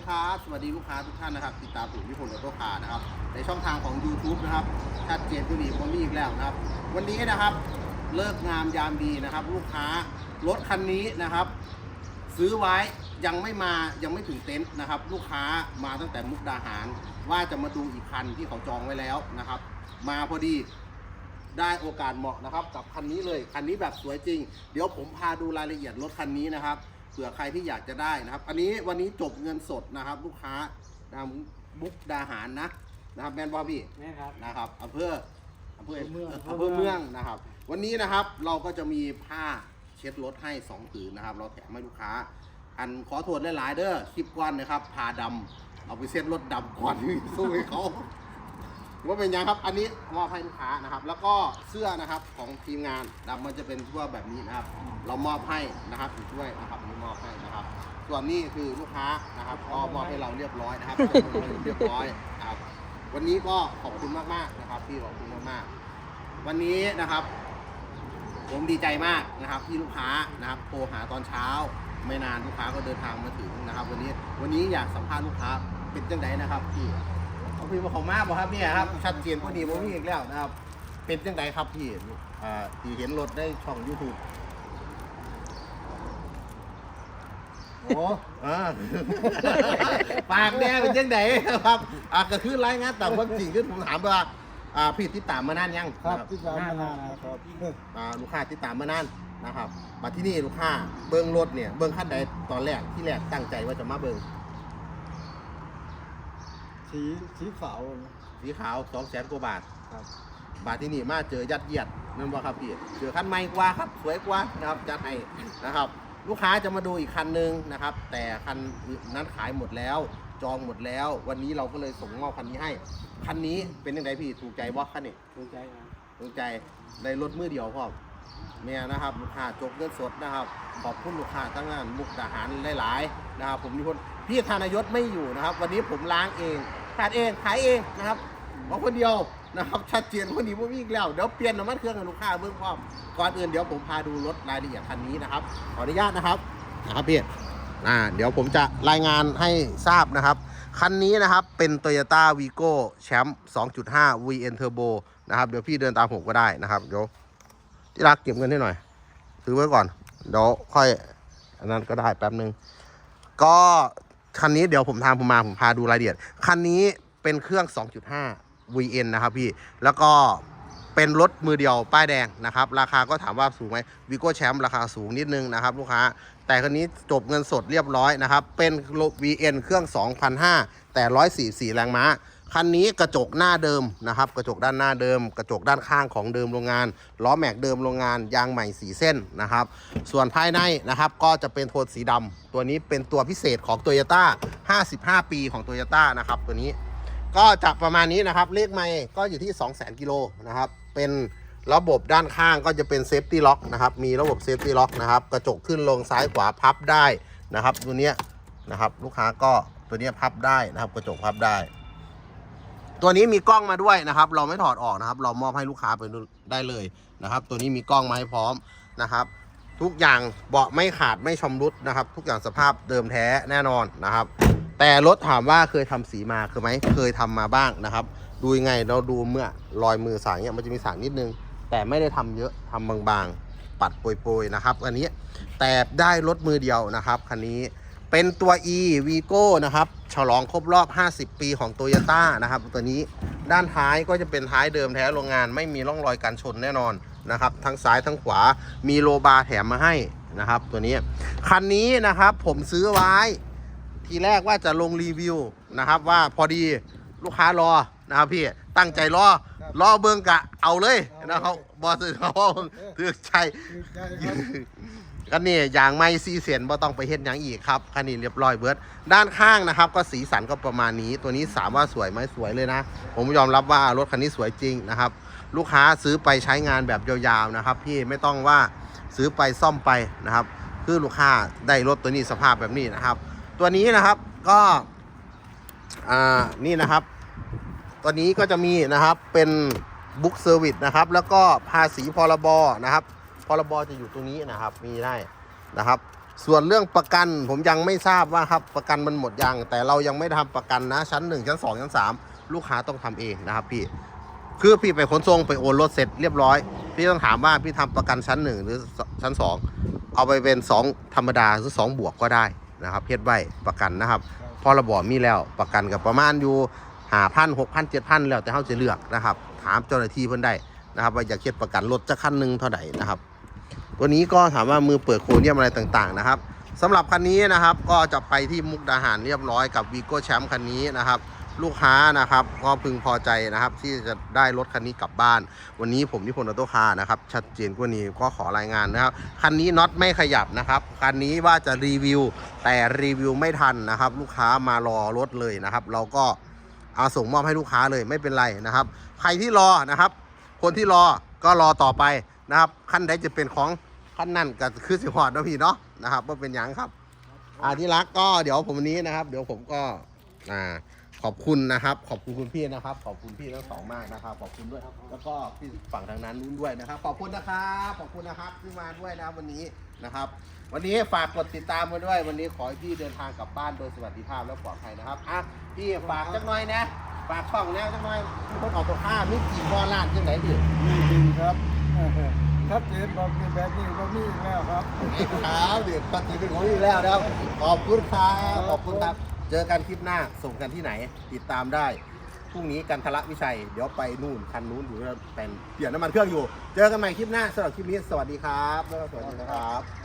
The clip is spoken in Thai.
ดีครับ สวัสดีลูกค้าทุกท่านนะครับ ติดตามผมวิพลออโต้คาร์นะครับ ในช่องทางของ YouTube นะครับ ชัดเจนผู้ดีผมมีอีกแล้วนะครับ วันนี้นะครับ เลิกงามยามดีนะครับ ลูกค้ารถคันนี้นะครับ ซื้อไว้ยังไม่มายังไม่ถึงเต็นท์นะครับ ลูกค้ามาตั้งแต่มุกดาหาร ว่าจะมาดูอีกคันที่เขาจองไว้แล้วนะครับ มาพอดีได้โอกาสเหมาะนะครับ กับคันนี้เลยคันนี้แบบสวยจริง เดี๋ยวผมพาดูรายละเอียดรถคันนี้นะครับ เผื่อใครที่อยากจะได้นะครับ อันนี้วันนี้จบเงินสดนะครับ ลูกค้านะมุกดาหารนะนะครับแมนบอบี้นี่ครับ นะครับอำเภออำเภออำเภอเมืองอำเภอเมืองนะครับ วันนี้นะครับเราก็จะมีผ้าเช็ดรถให้สองผืนนะครับ เราแถมให้ลูกค้า อันขอโทษหลายๆเด้อคลิปก่อนนะครับผ้าดำเอาไปเช็ดรถดำก่อนสู้ให้เขา ว่าเป็นยังครับ อันนี้มอบให้ลูกค้านะครับ แล้วก็เสื้อนะครับของทีมงานนะครับมันจะเป็นทั่วแบบนี้นะครับ เรามอบให้นะครับอีกด้วยนะครับนี่มอบให้นะครับ ส่วนนี้คือลูกค้านะครับก็มอบให้เราเรียบร้อยนะครับ เรียบร้อยนะครับ วันนี้ก็ขอบคุณมากๆนะครับพี่ขอบคุณมากๆวันนี้นะครับ ผมดีใจมากนะครับที่ลูกค้านะครับโทรหาตอนเช้า ไม่นานลูกค้าก็เดินทางมาถึงนะครับ วันนี้วันนี้อยากสัมภาษณ์ลูกค้าเป็นจังไดนะครับพี่ เอาพี่มาของมากบ่ครับเนี่ยครับชัดเจนพอดีผมมีอีกแล้วนะครับ เป็นจังไดครับพี่อ่าที่เห็นรถได้ช่อง YouTube โอ้อ่าปากแดงเป็นจังไดครับอ่าก็คือรายงานตามความจริงคือผมถามว่าอ่าพี่ติดตามมานานยังครับนะ ที่สามมานานนะครับอ่าลูกค้าติดตามมานานนะครับมาที่นี่ลูกค้าเบิ้งรถเนี่ยเบิ้งขั้นใดตอนแรกที่แรกตั้งใจว่าจะมาเบิ้ง สีสีขาวนะสีขาวสองแสนกว่าบาท ครับ บาทที่นี่มาเจอยัดเยียดนั่นว่าครับพี่เจอคันใหม่กว่าครับสวยกว่านะครับจัดให้นะครับ ลูกค้าจะมาดูอีกคันหนึ่งนะครับ แต่คันนั้นขายหมดแล้ว จองหมดแล้ว วันนี้เราก็เลยส่งมอบคันนี้ให้ คันนี้เป็นยังไงพี่ถูกใจบ่คันนี้ ถูกใจนะถูกใจได้รถมือเดียวพ่อมเนี่ยนะครับลูกค้าจกเงินสดนะครับ ขอบคุณลูกค้าทั้งงานมุกดาหารหลายๆนะครับ ผมมีคนพี่ธานายศไม่อยู่นะครับ วันนี้ผมล้างเอง ขาดเองขายเองนะครับเพราคนเดียวนะครับชัดเจนคนนี้ผมอีกแล้วเดี๋ยวเปลี่ยนน้ำมันเครื่องให้ลูกค้าเบื้องพร้อมก่อนอื่นเดี๋ยวผมพาดูรถรายละเอียดคันนี้นะครับขออนุญาตนะครับนะครับพี่อ่าเดี๋ยวผมจะรายงานให้ทราบนะครับ คันนี้นะครับเป็น Toyota Vigo แชมป์2.5 VN Turbo นะครับเดี๋ยวพี่เดินตามผมก็ได้นะครับเดี๋ยวที่รักเก็บเงินให้หน่อยซื้อไว้ก่อนเดี๋ยวค่อยอันนั้นก็ได้แป๊บนึงก็ คันนี้เดี๋ยวผมทางผมมาผมพาดูรายละเอียด คันนี้เป็นเครื่อง 2.5 VN นะครับพี่ แล้วก็เป็นรถมือเดียวป้ายแดงนะครับ ราคาก็ถามว่าสูงไหมวิโก้แชมป์ราคาสูงนิดนึงนะครับลูกค้า แต่คันนี้จบเงินสดเรียบร้อยนะครับ เป็น VN เครื่อง 2,500แต่ 144 แรงม้า คันนี้กระจกหน้าเดิมนะครับ กระจกด้านหน้าเดิม กระจกด้านข้างของเดิมโรงงาน ล้อแม็กเดิมโรงงาน ยางใหม่สีเส้นนะครับ ส่วนภายในนะครับก็จะเป็นโทนสีดำตัวนี้เป็นตัวพิเศษของ t o y ยต้า55 ปีของ t o y ยต้านะครับตัวนี้ก็จะประมาณนี้นะครับ เลขไม่ก็อยู่ที่ 200,000กิโลนะครับ เป็นระบบด้านข้างก็จะเป็นเซฟตี้ล็อกนะครับ มีระบบเซฟตี้ล็อกนะครับ กระจกขึ้นลงซ้ายขวาพับได้นะครับ ตัวเนี้ยนะครับ ลูกค้าก็ตัวเนี้ยพับได้นะครับ กระจกพับได้ ตัวนี้มีกล้องมาด้วยนะครับ เราไม่ถอดออกนะครับ เรามอบให้ลูกค้าไปได้เลยนะครับ ตัวนี้มีกล้องมาให้พร้อมนะครับ ทุกอย่างเบาะไม่ขาดไม่ชำรุดนะครับ ทุกอย่างสภาพเดิมแท้แน่นอนนะครับ แต่รถถามว่าเคยทำสีมาคือไหมเคยทำมาบ้างนะครับ ดูยังไงเราดูเมื่อรอยมือสางเนี่ยมันจะมีสางนิดนึง แต่ไม่ได้ทำเยอะทำบางๆ ปัดโปรยๆนะครับอันนี้แต่ได้รถมือเดียวนะครับคันนี้ เป็นตัว e Vigo นะครับ ฉลองครบรอบ 50 ปีของโตโยต้านะครับ ตัวนี้ด้านท้ายก็จะเป็นท้ายเดิมแท้โรงงาน ไม่มีร่องรอยการชนแน่นอนนะครับ ทั้งซ้ายทั้งขวามีโลบาแถมมาให้นะครับ ตัวนี้คันนี้นะครับผมซื้อไว้ ทีแรกว่าจะลงรีวิวนะครับ ว่าพอดีลูกค้ารอ นะครับพี่ตั้งใจรอรอเบิงกะเอาเลยนะครับบอสเขาถือใจถูกใจครับคันนี้อย่างไม่ซีเสียนบ่ต้องไปเฮ็ดอย่างอีกครับคันนี้เรียบร้อยเบิร์ดด้านข้างนะครับ ก็สีสันก็ประมาณนี้ตัวนี้สามว่าสวยไหมสวยเลยนะ ผมยอมรับว่ารถคันนี้สวยจริงนะครับ ลูกค้าซื้อไปใช้งานแบบยาวๆนะครับ พี่ไม่ต้องว่าซื้อไปซ่อมไปนะครับ คือลูกค้าได้รถตัวนี้สภาพแบบนี้นะครับ ตัวนี้นะครับก็อ่านี่นะครับ ตัวนี้ก็จะมีนะครับเป็นบุ๊กเซอร์วิสนะครับ แล้วก็ภาษีพรบนะครับพรบจะอยู่ตรงนี้นะครับ มีได้นะครับ ส่วนเรื่องประกันผมยังไม่ทราบว่าครับประกันมันหมดยัง แต่เรายังไม่ทำประกันนะ ชั้น 1 ชั้น 2 ชั้น 3 ลูกค้าต้องทำเองนะครับพี่คือพี่ไปขนส่งไปโอนรถเสร็จเรียบร้อย พี่ต้องถามว่าพี่ทำประกันชั้น 1 หรือชั้น 2 เอาไปเป็น 2 ธรรมดาหรือ2บวกก็ได้นะครับ เพชรใบประกันนะครับพรบมีแล้วประกันกับประมาณอยู่ หาพันหกพันเจ็ดพันแล้วแต่เขาจะเลือกนะครับ ถามเจ้าหน้าที่เพิ่นได้นะครับว่าอยากเก็บประกันรถจะคันหนึ่งเท่าไหร่นะครับ ตัวนี้ก็ถามว่ามือเปิดโครเนียมอะไรต่างๆนะครับสำหรับคันนี้นะครับก็จะไปที่มุกดาหารเรียบร้อยกับวีโก้แชมป์คันนี้นะครับลูกค้านะครับก็พึงพอใจนะครับ ที่จะได้รถคันนี้กลับบ้าน วันนี้ผมนิพนธ์ออโต้คาร์นะครับ ชัดเจนกว่านี้ก็ขอรายงานนะครับ คันนี้น็อตไม่ขยับนะครับคันนี้ว่าจะรีวิว แต่รีวิวไม่ทันนะครับ ลูกค้ามารอรถเลยนะครับ เราก็ เอาส่งมอบให้ลูกค้าเลยไม่เป็นไรนะครับ ใครที่รอนะครับ คนที่รอก็รอต่อไปนะครับขั้นใดจะเป็นของขั้นนั่นก็คือสิพอดนะพี่เนาะนะครับว่าเป็นยังครับอาที่รักก็เดี๋ยวผมวันนี้นะครับ เดี๋ยวผมก็อ่า ขอบคุณนะครับ ขอบคุณคุณพี่นะครับ ขอบคุณพี่ทั้งสองมากนะครับ ขอบคุณด้วย แล้วก็พี่ฝั่งทางนั้นนู้นด้วยนะครับ ขอบคุณนะครับ ขอบคุณนะครับที่มาด้วยนะครับวันนี้นะครับ วันนี้ฝากกดติดตามมาด้วย วันนี้ขอให้พี่เดินทางกลับบ้านโดยสวัสดิภาพและปลอดภัยนะครับอะพี่ฝากจักหน่อยนะฝากช่องแนวจักหน่อยคนออกตัวข้ามีกี่บอล้านจังไหนดิมีจริงครับครับเจนบอกมีแบบนี้ก็มีอีกแล้วครับครับเดี๋ยวปฏิเป็นของอีกแล้วนะครับขอบคุณครับขอบคุณครับ เจอกันคลิปหน้าส่งกันที่ไหน ติดตามได้พรุ่งนี้กันทละวิชัย เดี๋ยวไปนู่นคันนู้นอยู่แล้วแต่เปลี่ยนน้ำมันเครื่องอยู่ เจอกันใหม่คลิปหน้าสำหรับคลิปนี้สวัสดีครับแล้วก็สวัสดีครับ